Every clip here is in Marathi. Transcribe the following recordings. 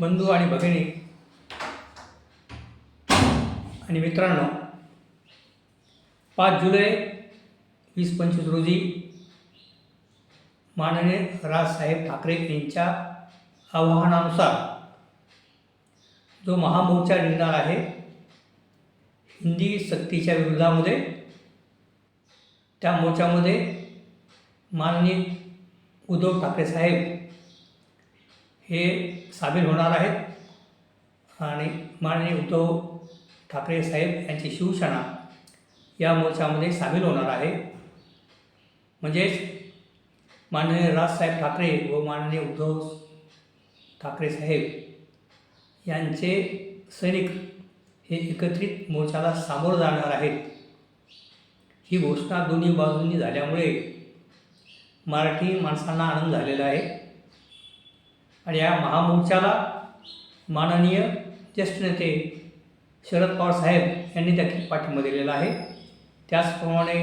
बंधू आणि भगिनी. आणि मित्रांनो पाच जुलै वीस पंचवीस रोजी माननीय राजसाहेब ठाकरे यांच्या आवाहनानुसार जो महामोर्चा निघणार आहे हिंदी सक्तीच्या विरोधामध्ये त्या मोर्चामध्ये माननीय उद्धव ठाकरे साहेब हे सामील होणार आहेत. आणि माननीय उद्धव ठाकरे साहेब यांची शिवसेना या मोर्चामध्ये सामील होणार आहे. म्हणजेच माननीय राजसाहेब ठाकरे व माननीय उद्धव ठाकरे साहेब यांचे सैनिक हे एकत्रित मोर्चाला सामोरं जाणार आहेत. ही घोषणा दोन्ही बाजूंनी झाल्यामुळे मराठी माणसांना आनंद झालेला आहे. आणि या महामोर्चाला माननीय ज्येष्ठ नेते शरद पवार साहेब यांनी देखील पाठिंबा दिलेला आहे. त्याचप्रमाणे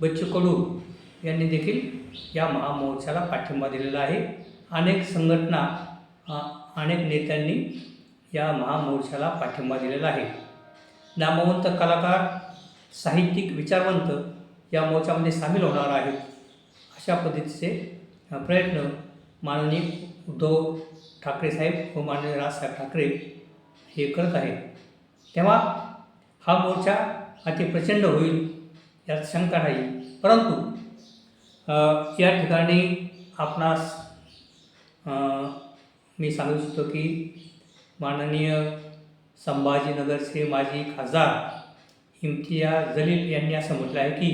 बच्चू कडू यांनी देखील या महामोर्चाला पाठिंबा दिलेला आहे. अनेक संघटना अनेक नेत्यांनी या महामोर्चाला पाठिंबा दिलेला आहे. नामवंत कलाकार साहित्यिक विचारवंत या मोर्चामध्ये सामील होणार आहेत. अशा पद्धतीचे प्रयत्न माननीय उद्धव ठाकरे साहेब व माननीय राजसाहेब ठाकरे हे करत आहेत. तेव्हा हा मोर्चा अति प्रचंड होईल यात शंका नाही. परंतु या ठिकाणी आपणास मी सांगू इच्छितो की माननीय संभाजीनगरचे माजी खासदार इम्तियाज जलील यांनी असं म्हटलं आहे की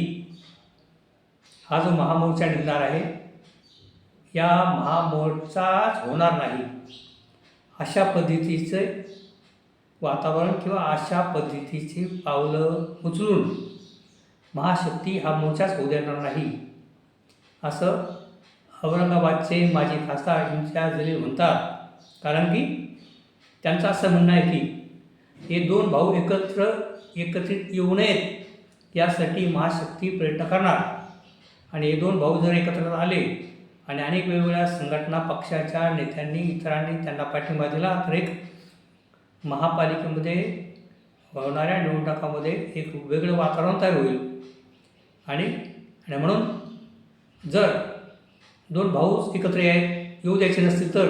हा जो महामोर्चा निघणार आहे या महामोर्चाच होणार नाही. अशा पद्धतीचे वातावरण किंवा अशा पद्धतीची पावलं उचलून महाशक्ती हा मोर्चाच होऊ देणार नाही. असं औरंगाबादचे माजी खासदार इम्तियाज जलील म्हणतात. कारण की त्यांचं असं म्हणणं आहे की हे दोन भाऊ एकत्र एकत्रित येऊ नयेत यासाठी महाशक्ती प्रयत्न करणार. आणि हे दोन भाऊ जर एकत्र आले आणि अनेक वेगवेगळ्या संघटना पक्षाच्या नेत्यांनी इतरांनी त्यांना पाठिंबा दिला. तर एक महापालिकेमध्ये होणाऱ्या निवडणुकामध्ये एक वेगळं वातावरण तयार होईल. आणि आणि म्हणून जर दोन भाऊ एकत्र आहेत येऊ द्यायचे नसतील तर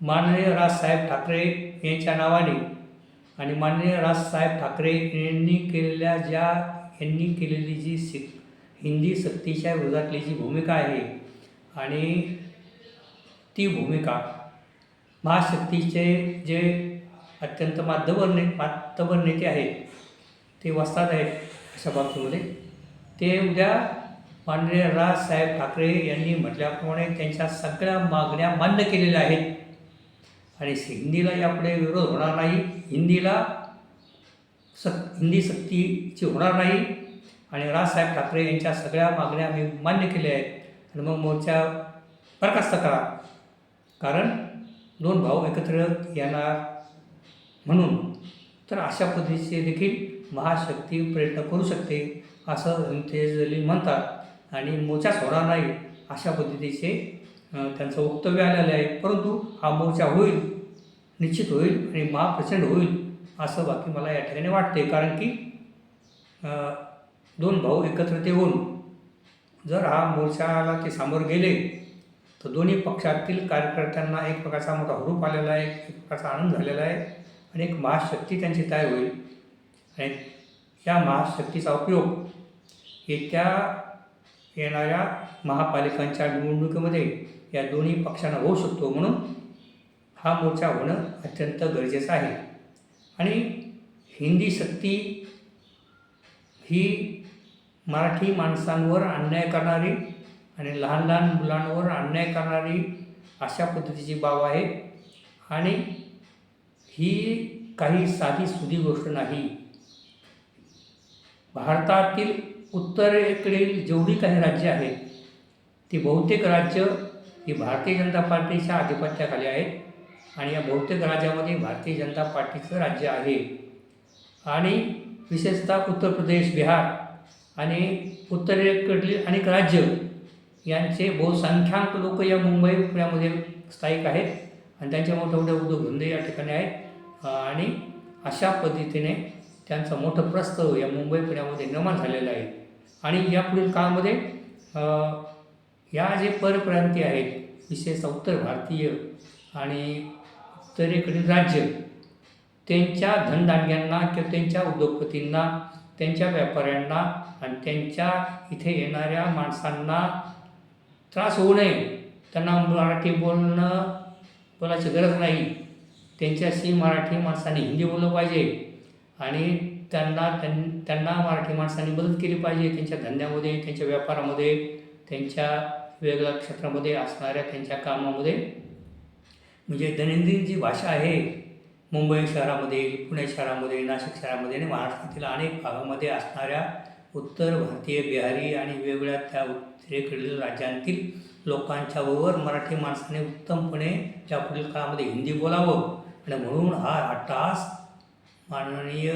माननीय राजसाहेब ठाकरे यांच्या नावाने आणि माननीय राजसाहेब ठाकरे यांनी केलेल्या ज्या यांनी केलेली जी सि हिंदी सक्तीच्या विरोधातली जी भूमिका आहे आणि ती भूमिका महाशक्तीचे जे अत्यंत माध्यवर ने मातबर नेते आहेत ते वस्तात आहेत अशा बाबतीमध्ये ते उद्या माननीय राजसाहेब ठाकरे यांनी म्हटल्याप्रमाणे त्यांच्या सगळ्या मागण्या मान्य केलेल्या आहेत. आणि हिंदीला यापुढे विरोध होणार नाही. हिंदीला सक हिंदी सक्तीची होणार नाही. आणि राजसाहेब ठाकरे यांच्या सगळ्या मागण्या मी मान्य केल्या आहेत. आणि मग मोर्चा बरखास्त करा कारण दोन भाऊ एकत्र येणार म्हणून. तर अशा पद्धतीचे देखील महाशक्ती प्रयत्न करू शकते असं ते जलील म्हणतात. आणि मोर्चाच होणार नाही अशा पद्धतीचे त्यांचं वक्तव्य आलेलं आहे. परंतु हा मोर्चा होईल निश्चित होईल आणि महाप्रचंड होईल असं बाकी मला या ठिकाणी वाटते कारण की दोन भाऊ एकत्र येऊन जर हा मोर्चाला ते सामोरं गेले तर दोन्ही पक्षातील कार्यकर्त्यांना एक प्रकारचा मोठा हुरूप आलेला आहे एक प्रकारचा आनंद झालेला आहे आणि एक महाशक्ती त्यांची तयार होईल. आणि या महाशक्तीचा उपयोग येत्या येणाऱ्या महापालिकांच्या निवडणुकीमध्ये या दोन्ही पक्षांना होऊ शकतो म्हणून हा मोर्चा होणं अत्यंत गरजेचं आहे. आणि हिंदी सक्ती ही मराठी माणसांवर अन्याय करणारी आणि लहान लहान मुलांवर अन्याय करणारी अशा पद्धतीची बाब आहे. आणि ही काही साधी सुधी गोष्ट नाही. भारतातील उत्तरेकडील जेवढी काही राज्य आहेत ती बहुतेक राज्य ही भारतीय जनता पार्टीच्या आधिपत्याखाली आहेत आणि या बहुतेक राज्यामध्ये भारतीय जनता पार्टीचं राज्य आहे. आणि विशेषतः उत्तर प्रदेश बिहार आणि उत्तरेकडली अनेक राज्य यांचे बहुसंख्याक लोक या मुंबई पुण्यामध्ये स्थायिक आहेत. आणि त्यांच्या मोठे मोठे उद्योगधंदे या ठिकाणी आहेत. आणि अशा पद्धतीने त्यांचं मोठं प्रस्थ या मुंबई पुण्यामध्ये निर्माण झालेलं आहे. आणि यापुढील काळामध्ये या जे परप्रांतीय आहेत विशेषतः उत्तर भारतीय आणि उत्तरेकडील राज्य त्यांच्या धनदांड्यांना किंवा त्यांच्या उद्योगपतींना त्यांच्या व्यापाऱ्यांना आणि त्यांच्या इथे येणाऱ्या माणसांना त्रास होऊ नये. त्यांना मराठी बोलणं बोलायची गरज नाही. त्यांच्याशी मराठी माणसांनी हिंदी बोललं पाहिजे. आणि त्यांना त्यां त्यांना मराठी माणसांनी मदत केली पाहिजे. त्यांच्या धंद्यामध्ये त्यांच्या व्यापारामध्ये त्यांच्या वेगवेगळ्या क्षेत्रामध्ये असणाऱ्या त्यांच्या कामामध्ये. म्हणजे दैनंदिन जी भाषा आहे मुंबई शहरामध्ये पुणे शहरामध्ये नाशिक शहरामध्ये आणि महाराष्ट्रातील अनेक भागामध्ये असणाऱ्या उत्तर भारतीय बिहारी आणि वेगवेगळ्या त्या उत्तरेकडील राज्यांतील लोकांच्या वर मराठी माणसाने उत्तमपणे त्या पुढील काळामध्ये हिंदी बोलावं आणि म्हणून हा अट्टहास माननीय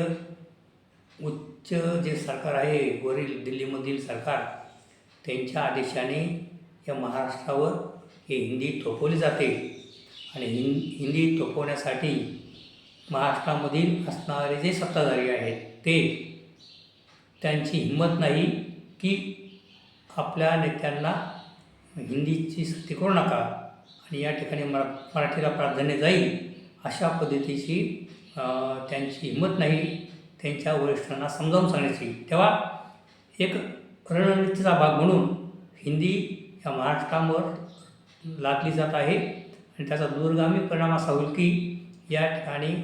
उच्च जे सरकार आहे वरील दिल्लीमधील सरकार त्यांच्या आदेशाने या महाराष्ट्रावर हे हिंदी थोपवली जाते. आणि हिं हिंदी थोपवण्यासाठी महाराष्ट्रामधील असणारे जे सत्ताधारी आहेत ते त्यांची हिंमत नाही की आपल्या नेत्यांना हिंदीची सक्ती करू नका. आणि या ठिकाणी मरा मराठीला प्राधान्य जाईल अशा पद्धतीची त्यांची हिंमत नाही त्यांच्या वरिष्ठांना समजावून सांगण्याची. तेव्हा एक रणनीतीचा भाग म्हणून हिंदी या महाराष्ट्रावर लादली जात आहे. आणि त्याचा दूरगामी परिणाम असा होईल की या ठिकाणी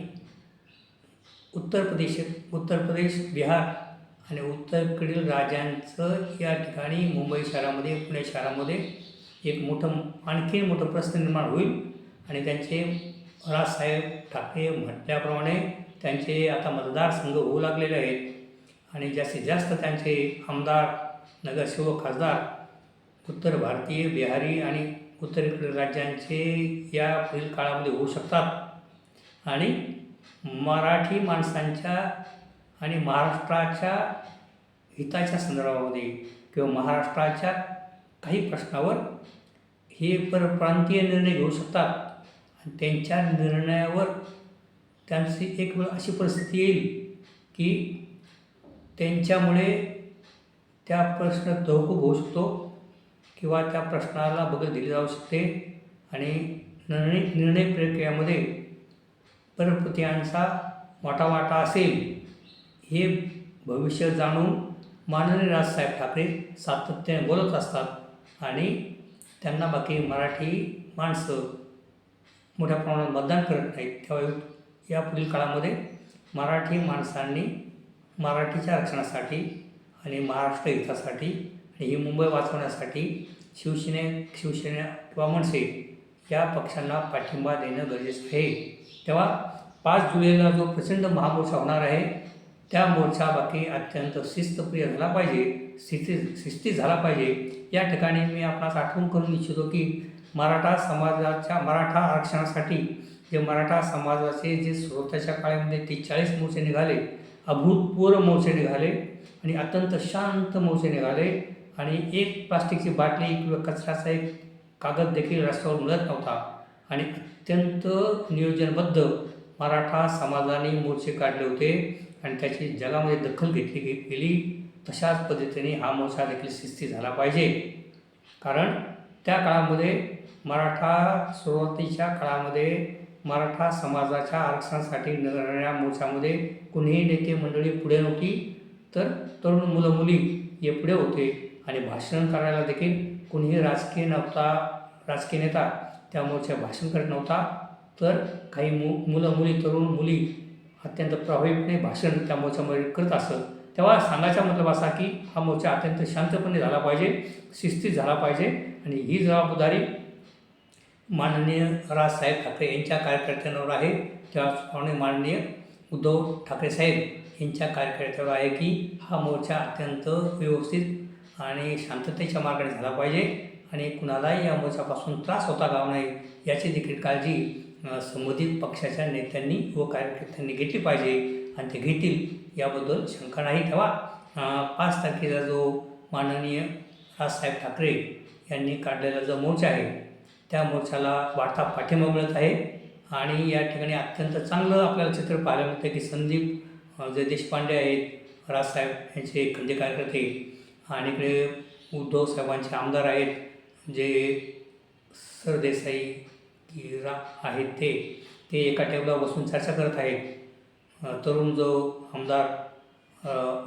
उत्तर प्रदेश उत्तर प्रदेश बिहार आणि उत्तरेकडील राज्यांचं या ठिकाणी मुंबई शहरामध्ये पुणे शहरामध्ये एक मोठं आणखी मोठं प्रश्न निर्माण होईल. आणि त्यांचे राजसाहेब ठाकरे म्हटल्याप्रमाणे त्यांचे आता मतदारसंघ होऊ लागलेले आहेत. आणि जास्तीत जास्त त्यांचे आमदार नगरसेवक खासदार उत्तर भारतीय बिहारी आणि उत्तरेकडील राज्यांचे या पुढील काळामध्ये होऊ शकतात. आणि मराठी माणसांच्या आणि महाराष्ट्राच्या हिताच्या संदर्भामध्ये किंवा महाराष्ट्राच्या काही प्रश्नावर हे परप्रांतीय निर्णय घेऊ शकतात. आणि त्यांच्या निर्णयावर त्यांची एक वेळ अशी परिस्थिती येईल की त्यांच्यामुळे त्या प्रश्न तहकूब होऊ शकतो किंवा त्या प्रश्नाला बगल दिली जाऊ शकते आणि निर्णय निर्णय प्रक्रियामध्ये परप्रतियांचा मोठा वाटा असेल. हे भविष्य जाणून माननीय राजसाहेब ठाकरे सातत्याने बोलत असतात आणि त्यांना बाकी मराठी माणसं मोठ्या प्रमाणात मतदान करत नाहीत. तेव्हा या पुढील काळामध्ये मराठी माणसांनी मराठीच्या रक्षणासाठी आणि महाराष्ट्र हितासाठी आणि ही मुंबई वाचवण्यासाठी शिवसेने शिवसेना किंवा मनसे या पक्षांना पाठिंबा देणं गरजेचं आहे. तेव्हा पाच जुलैला जो प्रचंड महामोर्चा होणार आहे त्या मोर्चा बाकी अत्यंत शिस्तप्रिय झाला पाहिजे शिस्ती शिस्ती झाला पाहिजे. या ठिकाणी मी आपणास आठवण करून इच्छितो की मराठा समाजाच्या मराठा आरक्षणासाठी जे मराठा समाजाचे जे स्वतःच्या काळामध्ये ते चाळीस मोर्चे निघाले अभूतपूर्व मोर्चे निघाले आणि अत्यंत शांत मोर्चे निघाले आणि एक प्लास्टिकची बाटली किंवा कचऱ्याचा एक कागद देखील रस्त्यावर मिळत नव्हता आणि अत्यंत नियोजनबद्ध मराठा समाजाने मोर्चे काढले होते. आणि त्याची जगामध्ये दखल घेतली गेली तशाच पद्धतीने हा मोर्चा देखील शिस्ती झाला पाहिजे. कारण त्या काळामध्ये मराठा सुरुवातीच्या काळामध्ये मराठा समाजाच्या आरक्षणासाठी निघणाऱ्या मोर्चामध्ये कुणीही नेते मंडळी पुढे नव्हती तर तरुण मुलं मुली हे पुढे होते आणि भाषण करायला देखील कुणीही राजकीय नव्हता राजकीय नेता त्या मोर्चा भाषण करत नव्हता. तर काही मु मुलं मुली तरुण मुली अत्यंत प्रभावीपणे भाषण त्या मोर्चामध्ये करत असत. तेव्हा सांगायचा मतलब असा की हा मोर्चा अत्यंत शांतपणे झाला पाहिजे शिस्तीत झाला पाहिजे आणि ही जबाबदारी माननीय राजसाहेब ठाकरे यांच्या कार्यकर्त्यांवर आहे. त्याचप्रमाणे माननीय उद्धव ठाकरे साहेब यांच्या कार्यकर्त्यावर आहे की हा मोर्चा अत्यंत व्यवस्थित आणि शांततेच्या मार्गाने झाला पाहिजे आणि कुणालाही या मोर्चापासून त्रास होता कामा नये याची देखील काळजी संबोधित पक्षाच्या नेत्यांनी व कार्यकर्त्यांनी घेतली पाहिजे आणि ते घेतील याबद्दल शंका नाही ठेवा. पाच तारखेला जो माननीय राजसाहेब ठाकरे यांनी काढलेला जो मोर्चा आहे त्या मोर्चाला वाढता पाठिंबा मिळत आहे आणि या ठिकाणी अत्यंत चांगलं आपल्याला चित्र पाहायला मिळतं की संदीप जे देशपांडे आहेत राजसाहेब यांचे खंदे कार्यकर्ते आणि इकडे उद्धव साहेबांचे आमदार आहेत जे सरदेसाई किरा आहेत ते. ते एका टेबलावर बसून चर्चा करत आहेत. तरुण जो आमदार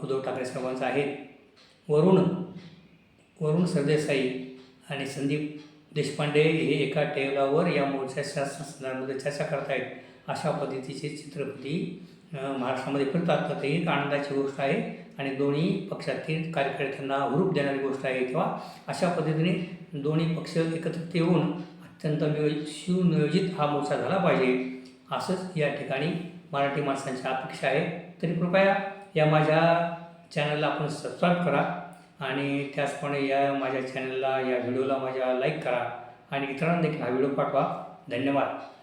उद्धव ठाकरे साहेबांचा आहे. वरुण वरुण सरदेसाई आणि संदीप देशपांडे हे एका टेबलावर या मोर्चाच्या संदर्भामध्ये चर्चा करत आहेत. अशा पद्धतीचे चित्रपटी महाराष्ट्रामध्ये फिरतात. तर ते एक आनंदाची गोष्ट आहे आणि दोन्ही पक्षातील कार्यकर्त्यांना हुरूप देणारी गोष्ट आहे किंवा अशा पद्धतीने दोन्ही पक्ष एकत्रित येऊन अत्यंत नियो सुनियोजित हा मोर्चा झाला पाहिजे. असंच या ठिकाणी मराठी माणसांची अपेक्षा आहे. तरी कृपया या माझ्या चॅनलला आपण सबस्क्राईब करा आणि त्याचप्रमाणे या माझ्या चॅनलला या व्हिडिओला माझ्या लाईक करा. आणि इतरांना देखील हा व्हिडिओ पाठवा. धन्यवाद.